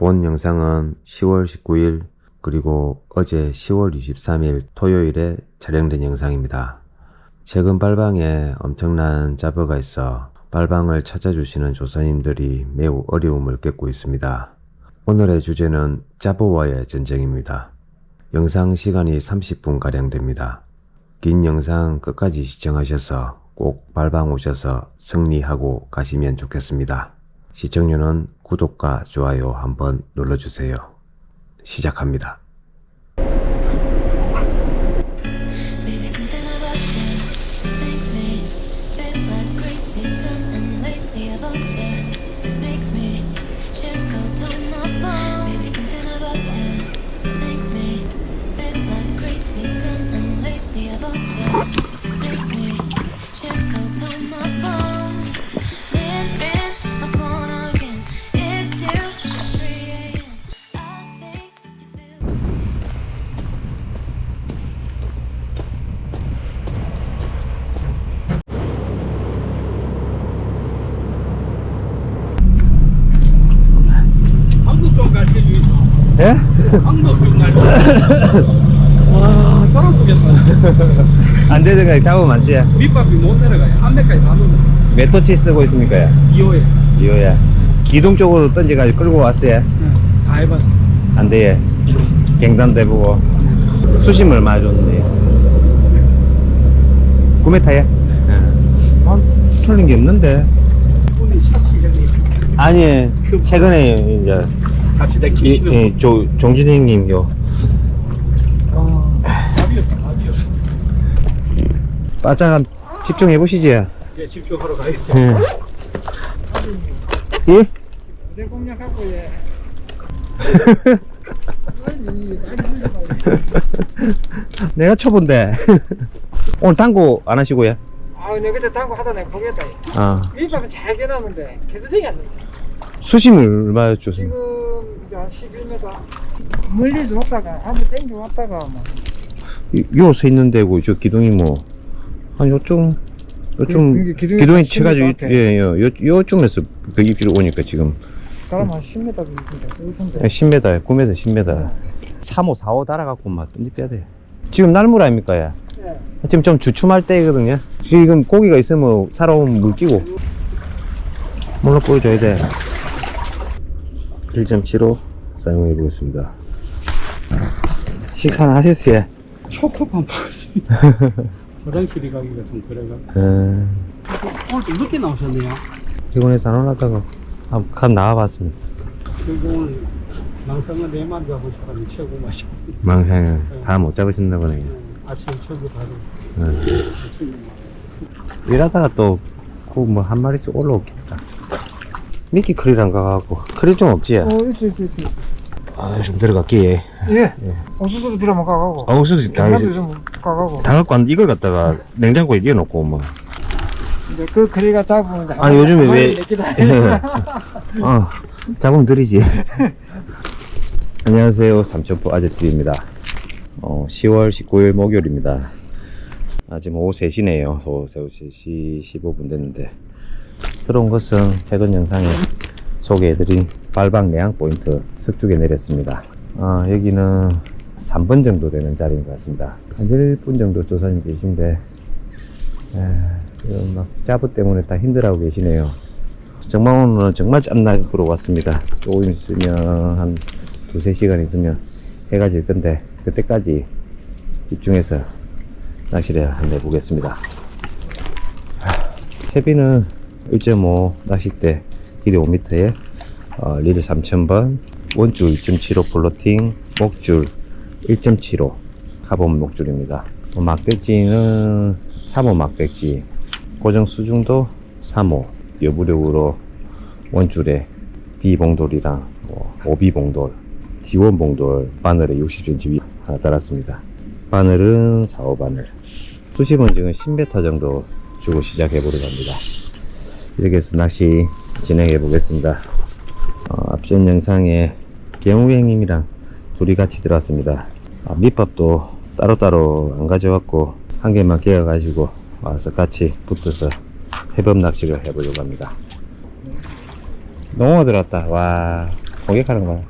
본 영상은 10월 19일 그리고 어제 10월 23일 토요일에 촬영된 영상입니다. 최근 빨방에 엄청난 잡어가 있어 빨방을 찾아주시는 조사님들이 매우 어려움을 겪고 있습니다. 오늘의 주제는 짜보와의 전쟁입니다. 영상 시간이 30분가량 됩니다. 긴 영상 끝까지 시청하셔서 꼭 발방 오셔서 승리하고 가시면 좋겠습니다. 시청료는 구독과 좋아요 한번 눌러주세요. 시작합니다. 안 되는 거 잡으면 안 돼. 밑밥이 못 내려가요. 안배까지 다 넣는. 몇 토치 쓰고 있습니까? 2호에. 이거야. 기둥 쪽으로 던져가지고 끌고 왔어요. 다 해봤어. 안 돼. 갱단도 해보고. 수심 얼마 줬는데? 9m야? 아, 틀린 게 없는데. 분이 아니, 최근에 이제 같이 이, 내키시는. 이, 조, 종진이 형님 요 아, 답이었다, 답이었어. 바짝 집중해 보시지. 예? 예, 집중하러 가야죠. 예? 내 공략하고 예. 내가 초본데. 오늘 당구 안 하시고요? 아, 내가 그때 당구 하다 내가 포기했다. 아. 밑밥은 잘 겨놨는데 계속 되게 안 된다. 수심을 얼마 줬습니까? 지금 이제 한 11m. 멀리서 왔다가 한번 땡겨 왔다가 막 요 서 있는 데고 저 기둥이 뭐, 한 요쯤, 요쯤, 그- 그 기둥이 쳐가지고, 10m 앞에. 예, 예, 요, 요쯤에서 그 입지로 오니까 지금 사람 한 10m 정도 있는데. 10m, 9m, 10m. 3호, 4호 달아갖고 막 던지 빼야 돼. 지금 날물 아닙니까, 야? 네. 지금 좀 주춤할 때거든요. 지금 고기가 있으면 살아오면 물 끼고. 몰라 보여줘야 돼. 1.75 사용해 보겠습니다. 식사는 하셨어요? 초코판 먹었습니다. 화장실에 가기가 좀 그래가. 음, 오늘 좀 늦게 나오셨네요. 피곤해서 안 올라다가 한번 나와봤습니다. 그리고 오늘 망상은 내만 잡은 사람이 최고 맛이. 망상을 다못 잡으셨나 보네. 아침 저기 바로. 음. 아침에 일하다가 또, 그뭐한 마리씩 올라오겠다. 미끼 크릴 안 가갖고, 크릴 좀 없지? 어, 있어, 있어, 있어. 아, 좀 들어갈게. 예. 옥수수도 필요하면 가가고. 아, 옥수수 좀 가가고. 다 갖고 왔는데 이걸 갖다가 냉장고에 넣어놓고, 뭐. 이제 그 거리가 잡으면 이제 아니, 요즘에 왜- 기다 어, 잡으면 드리지. 안녕하세요. 삼천포 아재TV입니다. 어, 10월 19일 목요일입니다. 아, 지금 오후 3시네요. 오후 3시 15분 됐는데. 들어온 것은 최근 영상에 소개해드린 발방 내양 포인트 석죽에 내렸습니다. 아, 여기는 3번 정도 되는 자리인 것 같습니다. 한 1분 정도 조사님 계신데, 에, 막 짜부 때문에 다 힘들어하고 계시네요. 정말 오늘은 정말 짬나으로 왔습니다. 조금 있으면 한 두세 시간 있으면 해가 질 건데 그때까지 집중해서 낚시를 한번 해보겠습니다. 채비는 1.5 낚싯대 길이 5m에 어, 리를 3000번 원줄 2.75 플로팅 목줄 1.75 카본 목줄입니다. 어, 막백지는 3호 막백지 고정 수중도 3호 여부력으로 원줄에 비봉돌이랑 뭐 오비봉돌, 지원봉돌 바늘에 60cm 하나 달았습니다. 바늘은 4호 바늘. 수심은 지금 10m 정도 주고 시작해 보려고 합니다. 이렇게 해서 낚시 진행해 보겠습니다. 어, 앞전 영상에 경우형님이랑 둘이 같이 들어왔습니다. 아, 밑밥도 따로따로 안 가져왔고 한 개만 깨어 가지고 와서 같이 붙어서 해법 낚시를 해보려고 합니다. 농어 들었다. 와 고객하는 거야.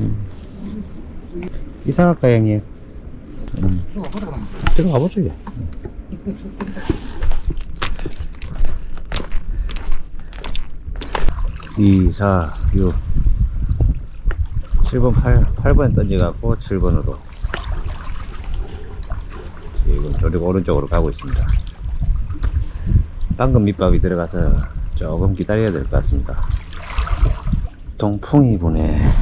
음. 이상할까 형님? 음. 들어가보죠 야. 2, 4, 6 7번 8, 8번 던져갖고 7번으로. 지금 조리고 오른쪽으로 가고 있습니다. 방금 밑밥이 들어가서 조금 기다려야 될 것 같습니다. 동풍이 부네.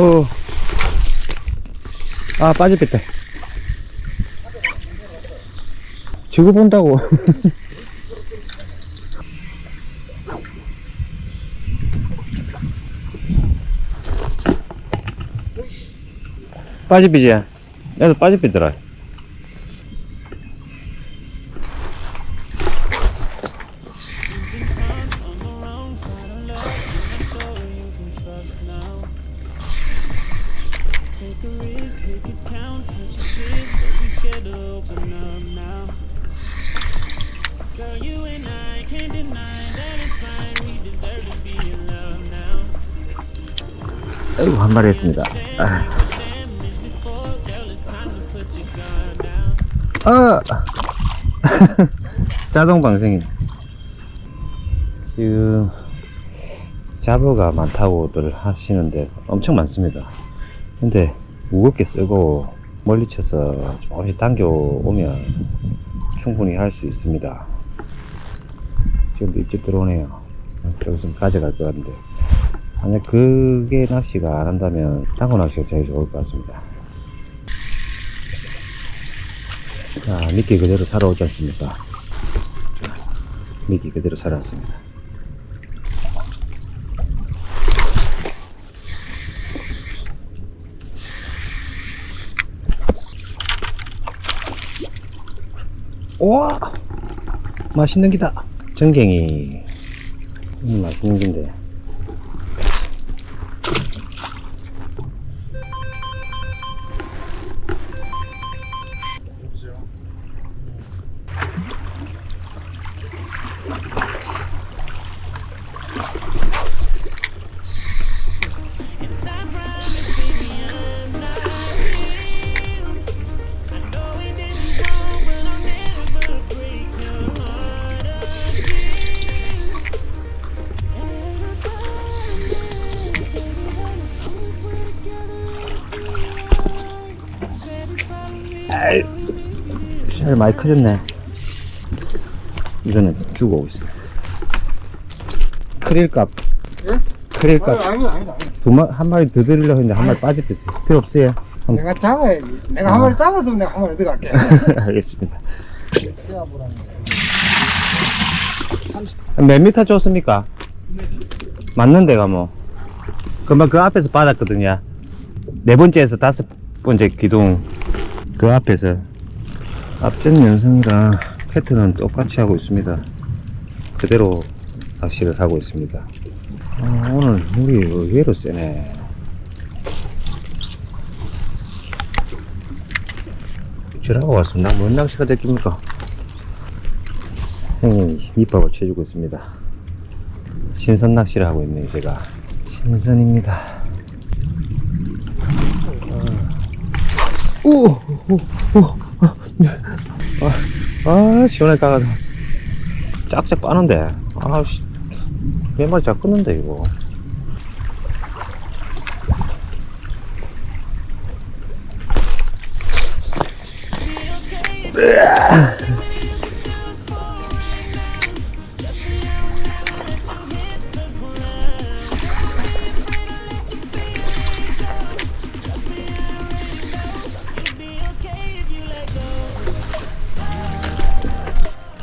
어. 아, 빠집겠다. 지구 본다고. 빠집이지? 나도 빠집이더라. 마리 했습니다. 아. 아! 자동 방생이. 지금, 자버가 많다고들 하시는데 엄청 많습니다. 근데 무겁게 쓰고 멀리 쳐서 조금씩 당겨오면 충분히 할 수 있습니다. 지금도 입질 들어오네요. 여기서 가져갈 것 같은데. 만약 그게 낚시가 안 한다면 당구 낚시가 제일 좋을 것 같습니다. 자, 미끼 그대로 살아오지 않습니까? 자, 미끼 그대로 살아왔습니다. 우와! 맛있는 기다. 전갱이. 음, 맛있는 긴데. 아이, 살 많이 커졌네. 이거는 주고 오겠습니다. 크릴값. 크릴값. 아니다 아니다 아니다. 두 마, 한 마리 더 드리려고 했는데 한 마리 빠집혔어요. 필요 없어요. 한- 내가 잡아야지 내가 한 마리 잡았으면 내가 한 마리 들어갈게 알겠습니다. 몇 미터 줬습니까? 맞는 데가 뭐. 금방 그 앞에서 받았거든요. 네 번째에서 다섯 번째 기둥 그 앞에서 앞전 연승이랑 패턴은 똑같이 하고 있습니다. 그대로 낚시를 하고 있습니다. 아, 오늘 물이 의외로 세네. 줄하고 왔습니다. 뭔 낚시가 됐습니까? 형님 밑밥을 쳐주고 있습니다. 신선 낚시를 하고 있네요, 제가. 신선입니다. 오, 오, 오, 아, 아, 아, 시원하게 까가다. 짝짝 빠는데. 아, 씨. 몇 마리 잘 끊는데, 이거.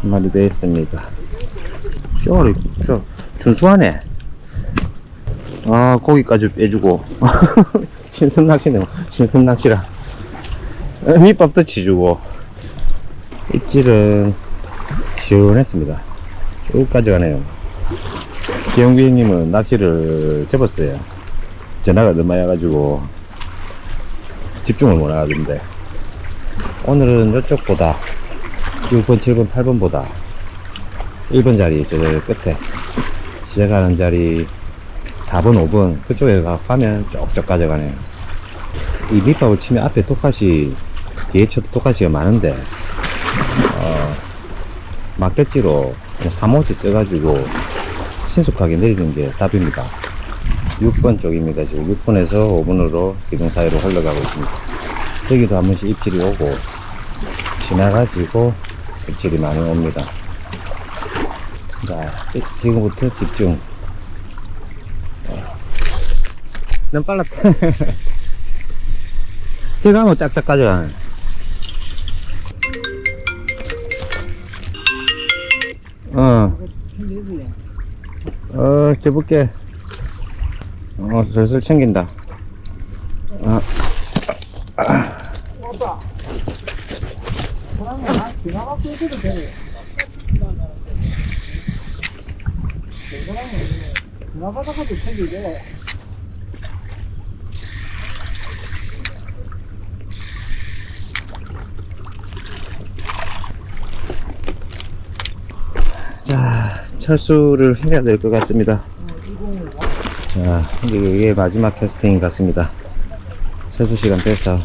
한 마리 더 했습니다. 쇼리, 저, 준수하네. 아, 고기까지 빼주고. 신선 낚시네, 신선 낚시라. 어, 밑밥도 치주고. 입질은 시원했습니다. 쭉 가져가네요. 기영비님은 낚시를 접었어요. 전화가 너무 많이 와가지고. 집중을 못 하던데 오늘은 이쪽보다 6번, 7번, 8번보다 1번 자리 저 끝에 시작하는 자리 4번, 5번 그쪽에 가- 가면 쪽쪽 가져가네요. 이 밑밥을 치면 앞에 똑같이 뒤에 쳐도 똑같이가 많은데 어, 막대지로 3호지 써가지고 신속하게 내리는 게 답입니다. 6번 쪽입니다. 지금 6번에서 5번으로 기둥 사이로 흘러가고 있습니다. 여기도 한 번씩 입질이 오고 지나가지고 입질이 많이 옵니다. 자, 이- 지금부터 집중. 너무 빨랐다. 제가 하면 짝짝 가져가네. 어. 어, 줘볼게. 어, 슬슬 챙긴다. 어, 왔다. 그러면 나 자, 철수를 해야 될 것 같습니다. 자, 이게 마지막 캐스팅 같습니다. 철수 시간 빼서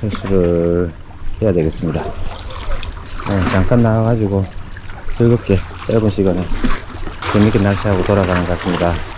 철수를 해야 되겠습니다. 네, 잠깐 나와가지고 즐겁게 짧은 시간에 재밌게 낚시하고 돌아가는 것 같습니다.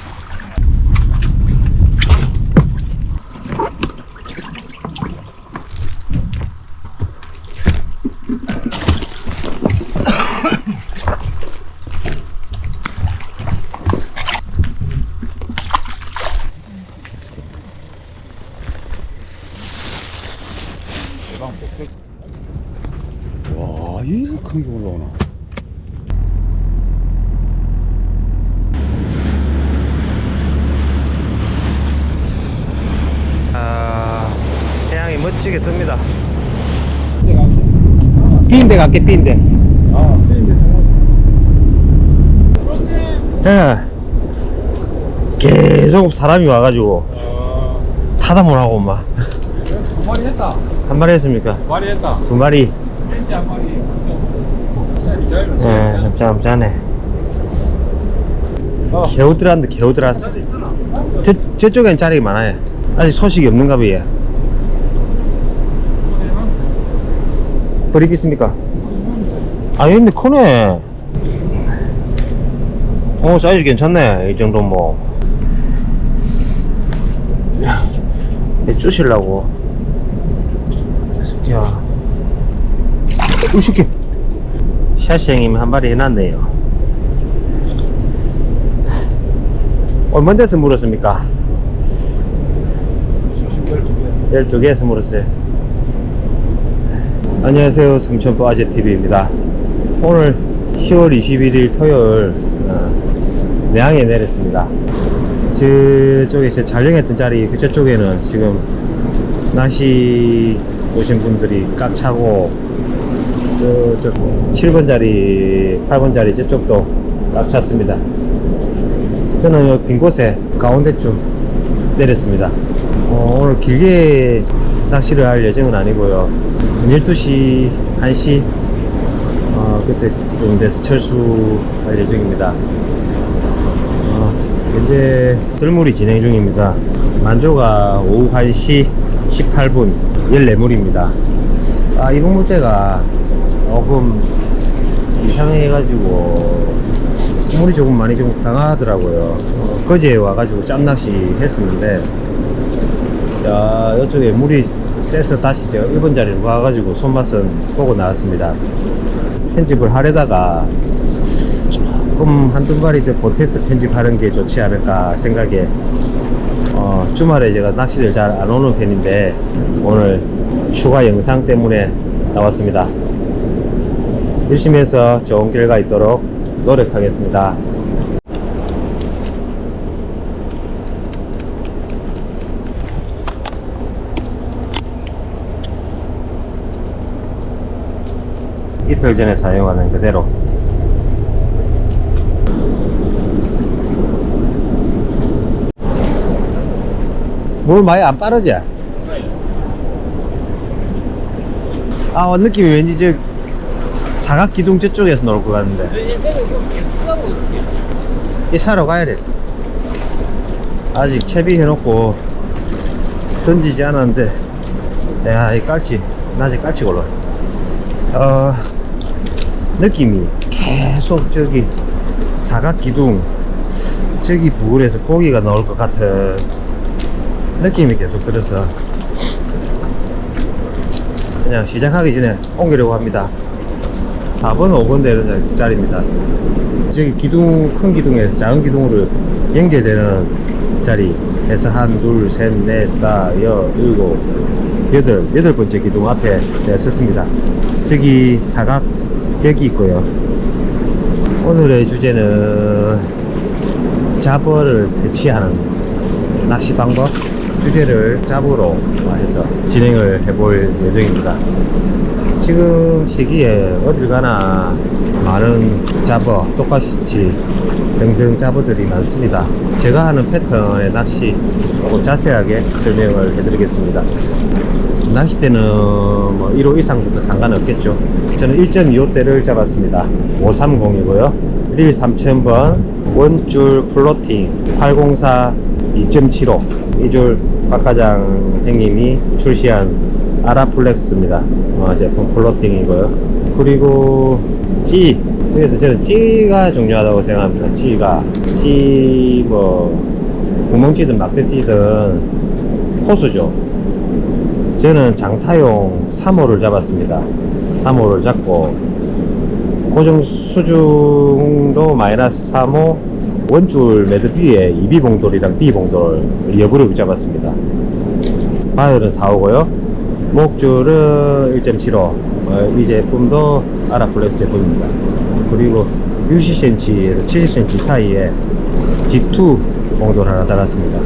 와, 이렇게 큰게 올라오나. 아, 태양이 멋지게 뜹니다. 삐인데 갈게, 삐인데. 아, 네, 예. 계속 사람이 와가지고 타다 못하고 막. 두 마리 했다. 한 마리 했습니까? 두 마리 했다. 두 마리. 마리. 잘 예, 잠잠잠하네. 어. 개우 들었는데 개우 들었어. 저, 저쪽엔 자리가 많아요. 아직 소식이 없는가 봐요. 버리겠습니까 아, 여기 있는데 크네. 어, 사이즈 괜찮네. 이 정도 뭐. 야, 얘 쭈시려고. 야. 으식게. 샤시행님 한 마리 해놨네요. 얼마 돼서 물었습니까? 12개에서 물었어요. 안녕하세요. 삼천포 아재TV입니다. 오늘 10월 21일 토요일, 어, 내항에 내렸습니다. 저쪽에 제 촬영했던 자리, 그 저쪽에는 지금 낚시 오신 분들이 꽉 차고, 저, 저 7번 자리, 8번 자리 저쪽도 꽉 찼습니다. 저는 요빈 곳에 가운데쯤 내렸습니다. 어, 오늘 길게 낚시를 할 예정은 아니고요. 12시, 1시, 어, 그때 좀 돼서 철수할 예정입니다. 어, 현재 들물이 진행 중입니다. 만조가 오후 1시 18분 14물입니다. 아, 이번 물때가 조금 이상해가지고 물이 조금 많이 좀 강하더라고요. 어, 거제 와가지고 짬낚시 했었는데, 야, 이쪽에 물이 세서 다시 제가 1번 자리로 와가지고 손맛은 보고 나왔습니다. 편집을 하려다가 조금 한두 마리 더 보태서 편집하는 게 좋지 않을까 생각에, 어, 주말에 제가 낚시를 잘 안 오는 편인데, 오늘 추가 영상 때문에 나왔습니다. 열심히 해서 좋은 결과 있도록 노력하겠습니다. 이틀 전에 사용하는 그대로 물 많이 안 빠르지? 아 어, 느낌이 왠지 저 사각 기둥 저쪽에서 나올 것 같은데 이 차로 가야 돼. 아직 채비해놓고 던지지 않았는데. 야 이 깔치 낮에 깔치 걸러 어 느낌이 계속 저기 사각 기둥 저기 부근에서 고기가 나올 것 같은 느낌이 계속 들어서 그냥 시작하기 전에 옮기려고 합니다 4번 5번 되는 자리입니다 저기 기둥 큰 기둥에서 작은 기둥으로 연결되는 자리 에서 한, 둘, 셋, 넷, 다, 여, 일곱, 여덟, 여덟 번째 기둥 앞에 네, 섰습니다. 저기 사각 벽이 있고요. 오늘의 주제는 잡어를 대치하는 낚시 방법 주제를 잡으로 해서 진행을 해볼 예정입니다. 지금 시기에 어딜 가나 많은 잡어, 똑같이 등등 잡어들이 많습니다. 제가 하는 패턴의 낚시 조금 자세하게 설명을 해드리겠습니다. 낚싯대는 뭐 1호 이상부터 상관없겠죠. 저는 1.25대를 잡았습니다. 530이고요. 릴 3000번, 원줄 플로팅 804 2.75. 이줄 박과장 형님이 출시한 아라플렉스입니다. 어, 제품 플로팅이고요. 그리고 찌. 그래서 저는 찌가 중요하다고 생각합니다. 찌가. 찌, 뭐, 구멍찌든 막대찌든 호수죠. 저는 장타용 3호를 잡았습니다. 3호를 잡고 고정 수중도 마이너스 3호 원줄 매듭 위에 2비봉돌이랑 B봉돌 여그룹 잡았습니다. 바늘은 4호고요. 목줄은 1.75. 어, 이 제품도 아라플렉스 제품입니다. 그리고 60cm에서 70cm 사이에 G2 봉돌 하나 달았습니다.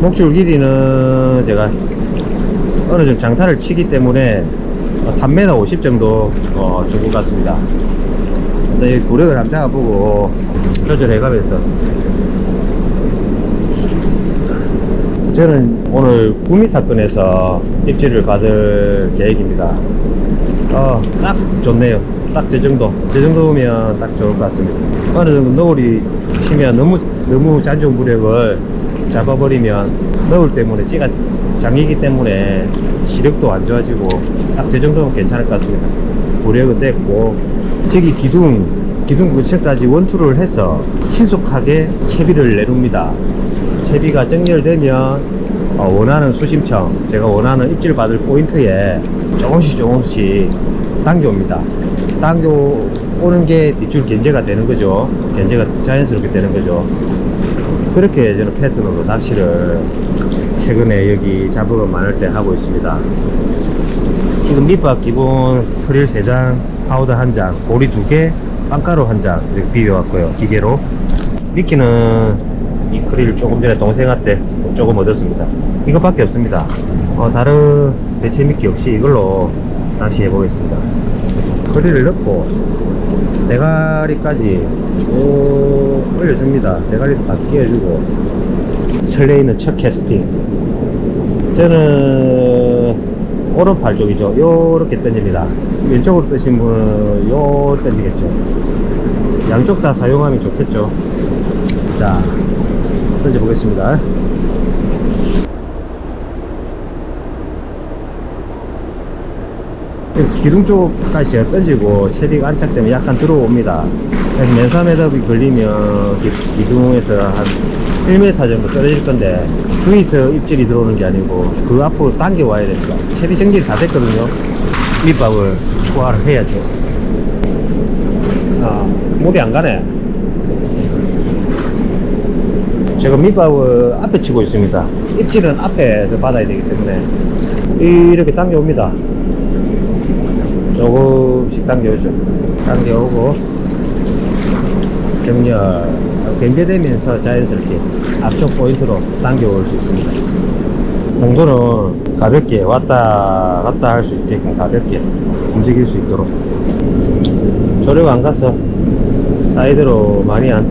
목줄 길이는 제가 어느 정도 장타를 치기 때문에 3m 50 정도 어, 주고 갔습니다. 네, 구력을 한번 잡아보고 조절해가면서 저는 오늘 9m권에서 입질을 받을 계획입니다. 어, 딱 좋네요. 딱저 정도. 저 정도면 딱 좋을 것 같습니다. 어느 정도 너울이 치면 너무, 너무 잔존 무력을 잡아버리면 너울 때문에 찌가 잠기기 때문에 시력도 안 좋아지고 딱저 정도면 괜찮을 것 같습니다. 무력은 됐고, 저기 기둥, 기둥 근처까지 원투를 해서 신속하게 채비를 내놓습니다. 채비가 정렬되면 어, 원하는 수심청, 제가 원하는 입질 받을 포인트에 조금씩 조금씩 당겨옵니다. 당겨오는 게 뒷줄 견제가 되는 거죠. 견제가 자연스럽게 되는 거죠. 그렇게 저는 패턴으로 낚시를 최근에 여기 잡으러 많을 때 하고 있습니다. 지금 밑밥 기본 프릴 3장, 파우더 1장, 보리 2개, 빵가루 1장 이렇게 비벼왔고요. 기계로. 미끼는 이 크릴 조금 전에 동생한테 조금 얻었습니다. 이것밖에 없습니다. 어, 다른 대체 미끼 없이 이걸로 낚시해 보겠습니다. 크릴을 넣고 대가리까지 쭉 올려줍니다. 대가리도 다 끼워주고 설레이는 첫 캐스팅. 저는 오른팔 쪽이죠. 요렇게 던집니다. 왼쪽으로 뜨신 분은 요 던지겠죠. 양쪽 다 사용하면 좋겠죠. 자, 던져보겠습니다. 기둥 쪽까지 제가 던지고 체비가 안착되면 약간 들어옵니다. 그래서 맨사 매듭이 걸리면 기, 기둥에서 한 1m 정도 떨어질 건데 거기서 입질이 들어오는 게 아니고 그 앞으로 당겨 와야 됩니다. 체비 정렬이 다 됐거든요. 밑밥을 초과를 해야죠. 아, 물이 안 가네. 제가 밑밥을 앞에 치고 있습니다. 입질은 앞에서 받아야 되기 때문에 이렇게 당겨옵니다. 조금씩 당겨오죠. 당겨오고 정렬 변제되면서 자연스럽게 앞쪽 포인트로 당겨올 수 있습니다. 공도는 가볍게 왔다 갔다 할 수 있게끔 가볍게 움직일 수 있도록 조류가 안 가서 사이드로 많이 안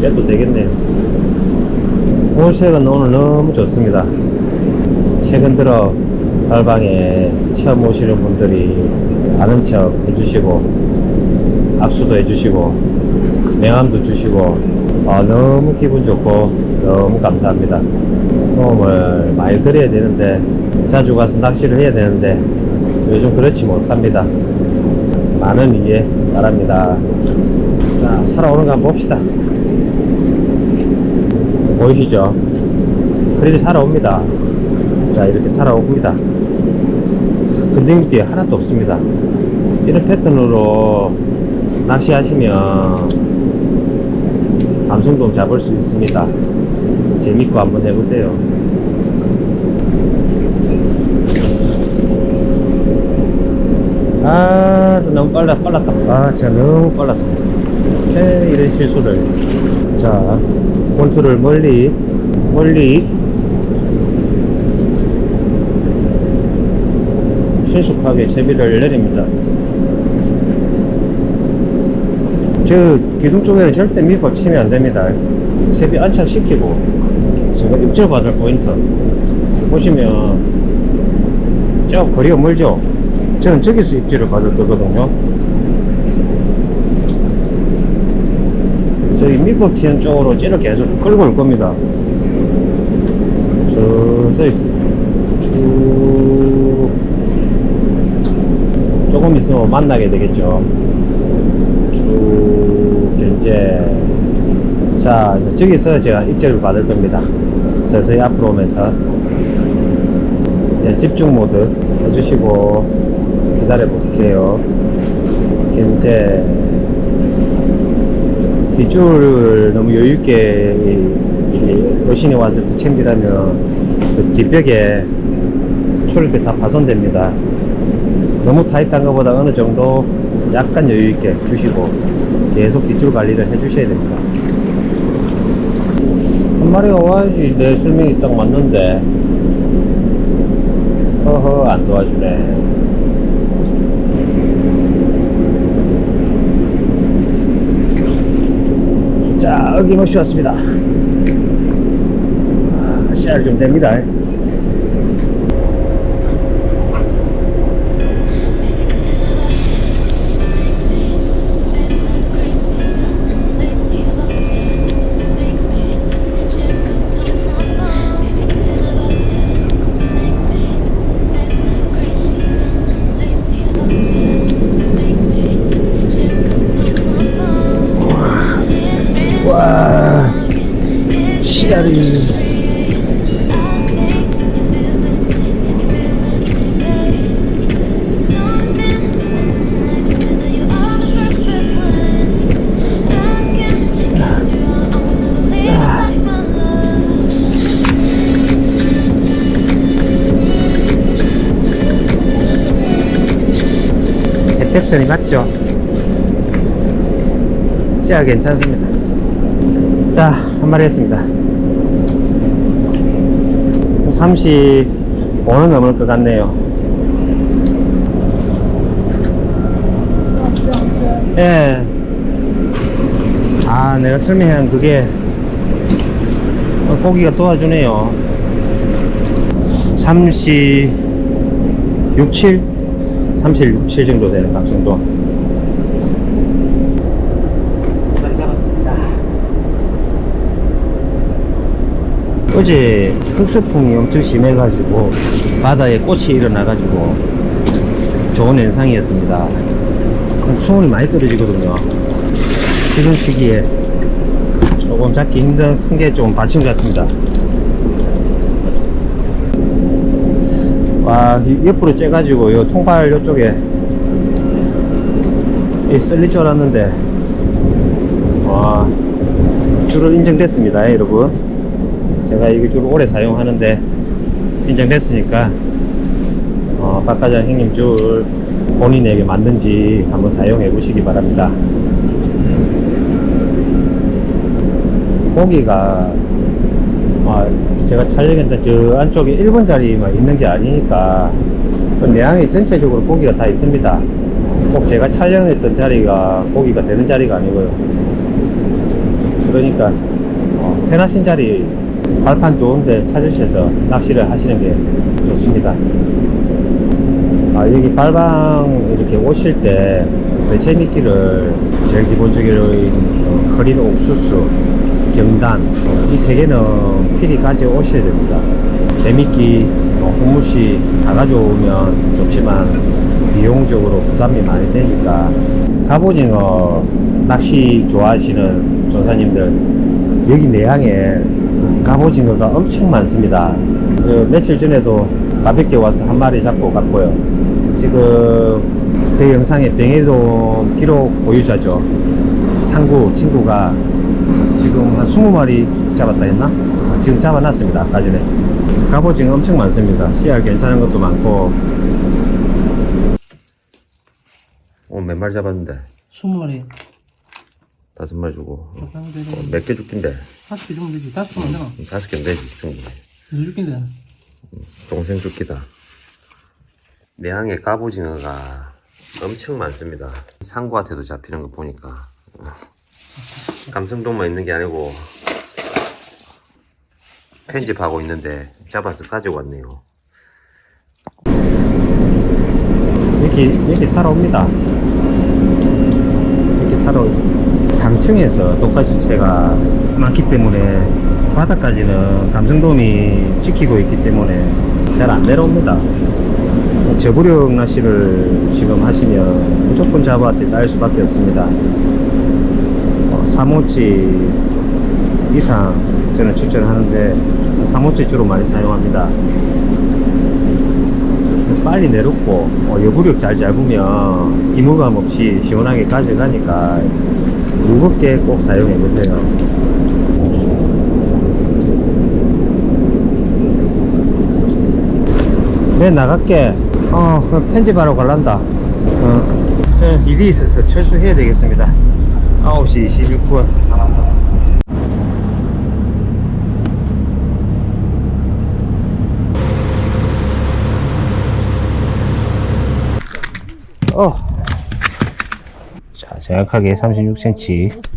빼도 되겠네요. 색은 오늘 너무 좋습니다. 최근 들어 달방에 처음 오시는 분들이 아는 척 해주시고 악수도 해주시고 명함도 주시고 아, 너무 기분 좋고 너무 감사합니다. 도움을 많이 드려야 되는데 자주 가서 낚시를 해야 되는데 요즘 그렇지 못합니다. 많은 이해 바랍니다. 자, 살아오는 거 한번 봅시다. 보이시죠? 크릴이 살아옵니다. 자, 이렇게 살아옵니다. 근데기 하나도 없습니다. 이런 패턴으로 낚시하시면 감성돔 잡을 수 있습니다. 재밌고 한번 해보세요. 아, 너무 빨라, 빨랐다. 아, 진짜 너무 빨랐습니다. 에, 이런 실수를. 자, 본투를 멀리, 멀리. 신속하게 채비를 내립니다. 저 기둥 쪽에는 절대 밑밥 치면 안 됩니다. 채비 안착시키고 제가 입질 받을 포인트 보시면 저 거리가 멀죠? 저는 저기서 입질을 받을 거거든요. 저기 밑밥 치는 쪽으로 찌를 계속 끌고 올 겁니다. 쭉 조금 있으면 만나게 되겠죠. 쭉 견제 자 저기서 제가 입질을 받을 겁니다. 서서히 앞으로 오면서. 집중 모드 해주시고 기다려 볼게요. 견제 뒷줄을 너무 여유있게 여신이 와서 또 챙기라면 그 뒷벽에 초리대 다 파손됩니다 너무 타이트한 것보다 어느 정도 약간 여유 있게 주시고 계속 뒷줄 관리를 해 주셔야 됩니다. 한 마리가 와야지 내 설명이 딱 맞는데 허허 안 도와주네. 자 어김없이 왔습니다. 아, 씨알 좀 됩니다. 제 패턴이 맞죠? 씨알 괜찮습니다. 자, 한 마리 했습니다. 35는 넘을 것 같네요. 예. 아, 내가 설명한 그게 어, 고기가 도와주네요. 36, 7? 37, 7 정도 되는 각정도. 잘 잡았습니다. 어제 흑수풍이 엄청 심해가지고 바다에 꽃이 일어나가지고 좋은 현상이었습니다. 수온이 많이 떨어지거든요. 지금 시기에 조금 잡기 힘든 큰 게 좀 받침 같습니다. 와, 이 옆으로 째가지고 요 통발 요쪽에 이 쓸릴 줄 알았는데 와, 줄을 인정됐습니다, 여러분. 제가 이 줄을 오래 사용하는데 인정됐으니까 어, 박과장 형님 줄 본인에게 맞는지 한번 사용해 보시기 바랍니다. 고기가 아, 제가 촬영했던 저 안쪽에 1번 자리만 있는 게 아니니까 그 내항에 전체적으로 고기가 다 있습니다. 꼭 제가 촬영했던 자리가 고기가 되는 자리가 아니고요. 그러니까 어, 편하신 자리 발판 좋은데 찾으셔서 낚시를 하시는 게 좋습니다. 아, 여기 발방 이렇게 오실 때 배채미끼를 제일 기본적으로 어, 커린 옥수수, 경단 이 세 개는 필히 가져오셔야 됩니다. 어, 호무시 다 가져오면 좋지만 비용적으로 부담이 많이 되니까 갑오징어 낚시 좋아하시는 조사님들 여기 내양에 갑오징어가 엄청 많습니다. 저 며칠 전에도 가볍게 와서 한 마리 잡고 갔고요. 지금 그 영상에 병해돔 기록 보유자죠. 상구 친구가 지금 한 20마리 잡았다 했나? 아, 지금 잡아놨습니다. 아까 전에. 갑오징어 엄청 많습니다. 씨알 괜찮은 것도 많고. 오늘 몇 마리 잡았는데? 스무 마리 다섯 마리 주고. 되고 몇개 죽긴데? 다섯 개 주면 되지 다섯 개면 안 되나? 다섯 개는 되지, 충분히. 더 줄긴데 동생 죽기다. 매항에 갑오징어가 엄청 많습니다. 상구한테도 잡히는 거 보니까 어, 감성돔만 있는 게 아니고 편집하고 있는데 잡아서 가지고 왔네요. 이렇게 이렇게 살아옵니다. 이렇게 살아오. 상층에서 독사시체가 많기 때문에 바닥까지는 감성돔이 지키고 있기 때문에 잘 안 내려옵니다. 저부력 낚시를 지금 하시면 무조건 잡아한테 딸 수밖에 없습니다. 어, 3호치 이상 저는 추천하는데 3호치 주로 많이 사용합니다. 그래서 빨리 내렸고 어, 여부력 잘 잡으면 이무감 없이 시원하게 가져가니까 무겁게 꼭 사용해 보세요. 내 나갈게. 어, 편집하러 갈란다. 어, 일이 있어서 철수해야 되겠습니다. 9시 26분. 어. 자, 정확하게 36cm.